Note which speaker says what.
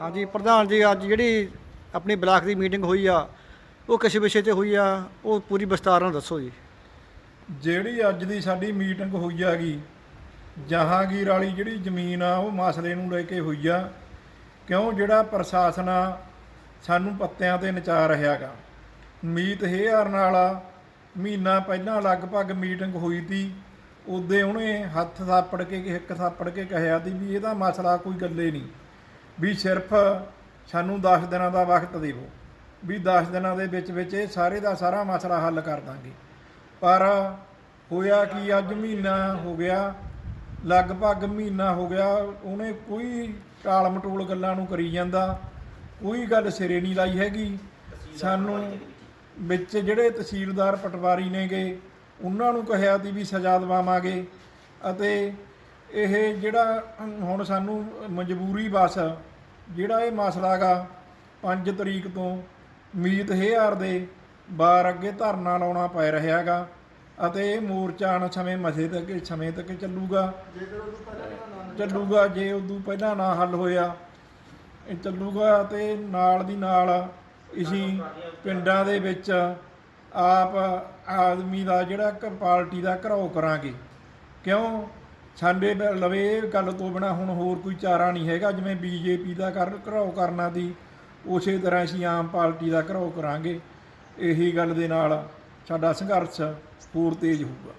Speaker 1: ਹਾਂਜੀ, ਪ੍ਰਧਾਨ ਜੀ, ਅੱਜ ਜਿਹੜੀ ਆਪਣੀ ਬਲਾਕ ਦੀ ਮੀਟਿੰਗ ਹੋਈ ਆ, ਉਹ ਕਿਸੇ ਵਿਸ਼ੇ ਤੇ ਹੋਈ ਆ, ਉਹ ਪੂਰੀ ਵਿਸਤਾਰ ਨਾਲ ਦੱਸੋ ਜੀ।
Speaker 2: ਜਿਹੜੀ ਅੱਜ ਦੀ ਸਾਡੀ ਮੀਟਿੰਗ ਹੋਈ ਆਗੀ, ਜਹਾਂਗੀਰ ਵਾਲੀ ਜਿਹੜੀ ਜ਼ਮੀਨ ਆ, ਉਹ ਮਸਲੇ ਨੂੰ ਲੈ ਕੇ ਹੋਈ ਆ। ਕਿਉਂ? ਜਿਹੜਾ ਪ੍ਰਸ਼ਾਸਨ ਆ, ਸਾਨੂੰ ਪੱਤਿਆਂ ਤੇ ਨਚਾ ਰਿਹਾਗਾ ਮੀਤ ਹੇਆਰ ਨਾਲ ਮਹੀਨਾ ਪਹਿਲਾਂ ਲਗਭਗ ਮੀਟਿੰਗ ਹੋਈ ਤੀ। ਉਹਦੇ ਉਹਨੇ ਹੱਥ ਥਾਪੜ ਕੇ, ਇੱਕ ਥਾਪੜ ਕੇ ਕਹਿਆ ਸੀ ਵੀ ਇਹਦਾ ਮਸਲਾ ਕੋਈ ਗੱਲੇ ਨਹੀਂ। ਵੀ ਸਿਰਫ ਸਾਨੂੰ 10 ਦਿਨਾਂ ਦਾ ਵਕਤ ਦੇਵੋ, ਵੀ 10 ਦਿਨਾਂ ਦੇ ਵਿੱਚ ਵਿੱਚ ਇਹ ਸਾਰੇ ਦਾ ਸਾਰਾ ਮਸਲਾ ਹੱਲ ਕਰ ਦਾਂਗੇ। ਪਰ ਹੋਇਆ ਕਿ ਅੱਜ ਮਹੀਨਾ ਹੋ ਗਿਆ, ਲਗਭਗ ਮਹੀਨਾ ਹੋ ਗਿਆ, ਉਹਨੇ ਕੋਈ ਟਾਲ ਮਟੋਲ ਗੱਲਾਂ ਨੂੰ ਕਰੀ ਜਾਂਦਾ, ਕੋਈ ਗੱਲ ਸਿਰੇ ਨਹੀਂ ਲਾਈ ਹੈਗੀ। ਸਾਨੂੰ ਵਿੱਚ ਜਿਹੜੇ ਤਹਿਸੀਲਦਾਰ ਪਟਵਾਰੀ ਨੇਗੇ, ਉਹਨਾਂ ਨੂੰ ਕਹਿਆ ਸੀ ਵੀ ਸਜ਼ਾ ਦਿਵਾਵਾਂਗੇ ਅਤੇ ਇਹ ਜਿਹੜਾ ਹੁਣ ਸਾਨੂੰ ਮਜਬੂਰੀ ਬਸ, ਜਿਹੜਾ ਇਹ ਮਸਲਾ ਗਾ 5 ਤਰੀਕ ਤੋਂ ਮੀਤ ਹੇਆਰ ਦੇ ਬਾਰ ਅੱਗੇ ਧਰਨਾ ਲਾਉਣਾ ਪੈ ਰਿਹਾ ਹੈਗਾ ਅਤੇ ਇਹ ਮੋਰਚਾ ਅਣ ਸਮੇਂ ਮਸੇ ਤੱਕ, ਸਮੇਂ ਤੱਕ ਚੱਲੂਗਾ। ਚੱਲੂਗਾ, ਜੇ ਉਦੋਂ ਪਹਿਲਾਂ ਨਾ ਹੱਲ ਹੋਇਆ, ਇਹ ਚੱਲੂਗਾ ਤੇ ਨਾਲ ਦੀ ਨਾਲ ਅਸੀਂ ਪਿੰਡਾਂ ਦੇ ਵਿੱਚ ਆਪ ਆਦਮੀ ਦਾ ਜਿਹੜਾ ਕ ਪਾਰਟੀ ਦਾ ਘਰਾਓ ਕਰਾਂਗੇ। ਕਿਉਂ? ਸਾਡੇ ਲਵੇ ਇਹ ਗੱਲ ਤੋਂ ਬਿਨਾ ਹੁਣ ਹੋਰ ਕੋਈ ਚਾਰਾ ਨਹੀਂ ਹੈਗਾ, ਜਿਵੇਂ ਬੀਜੇਪੀ ਦਾ ਕਰ, ਘਰਾਓ ਕਰਨਾ ਦੀ, ਉਸੇ ਤਰ੍ਹਾਂ ਅਸੀਂ ਆਮ ਪਾਰਟੀ ਦਾ ਘਰਾਓ ਕਰਾਂਗੇ। ਇਹੀ ਗੱਲ ਦੇ ਨਾਲ ਸਾਡਾ ਸੰਘਰਸ਼ ਹੋਰ ਤੇਜ਼ ਹੋਊਗਾ।